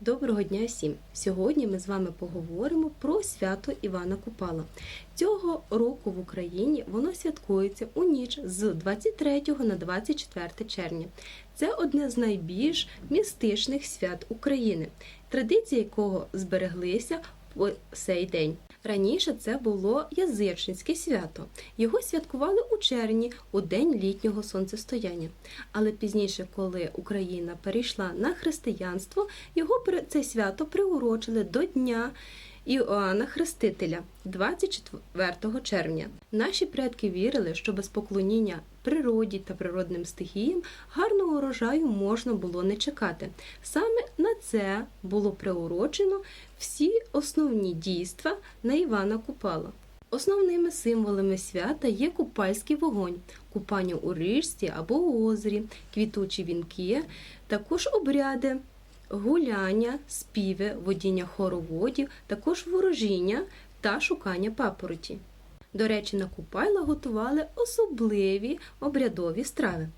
Доброго дня всім! Сьогодні ми з вами поговоримо про свято Івана Купала. Цього року в Україні воно святкується у ніч з 23 на 24 червня. Це одне з найбільш містичних свят України, традиції якого збереглися по цей день. Раніше це було язичницьке свято. Його святкували у червні у день літнього сонцестояння. Але пізніше, коли Україна перейшла на християнство, його це свято приурочили до Дня Іоанна Хрестителя 24 червня. Наші предки вірили, що без поклоніння природі та природним стихіям гарного урожаю можна було не чекати. Саме на це було приурочено всі основні дійства на Івана Купала. Основними символами свята є купальський вогонь, купання у річці або озері, квітучі вінки, також обряди, гуляння, співи, водіння хороводів, також ворожіння та шукання папороті. До речі, на Купайла готували особливі обрядові страви.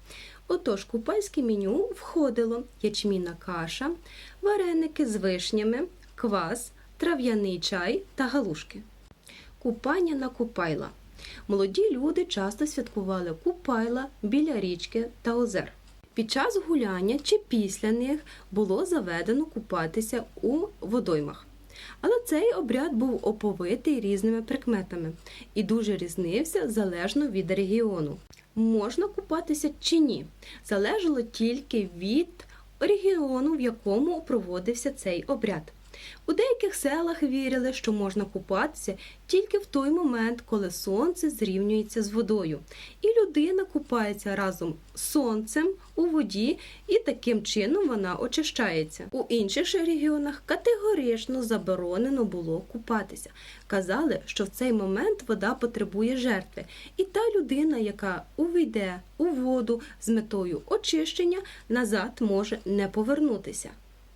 Отож, купальське меню входило ячмінна каша, вареники з вишнями, квас, трав'яний чай та галушки. Купання на Купайла. Молоді люди часто святкували Купайла біля річки та озер. Під час гуляння чи після них було заведено купатися у водоймах. Але цей обряд був оповитий різними прикметами і дуже різнився залежно від регіону. Можна купатися чи ні, залежало тільки від регіону, в якому проводився цей обряд. У деяких селах вірили, що можна купатися тільки в той момент, коли сонце зрівнюється з водою, і людина купається разом з сонцем у воді, і таким чином вона очищається. У інших регіонах категорично заборонено було купатися. Казали, що в цей момент вода потребує жертви, і та людина, яка увійде у воду з метою очищення, назад може не повернутися.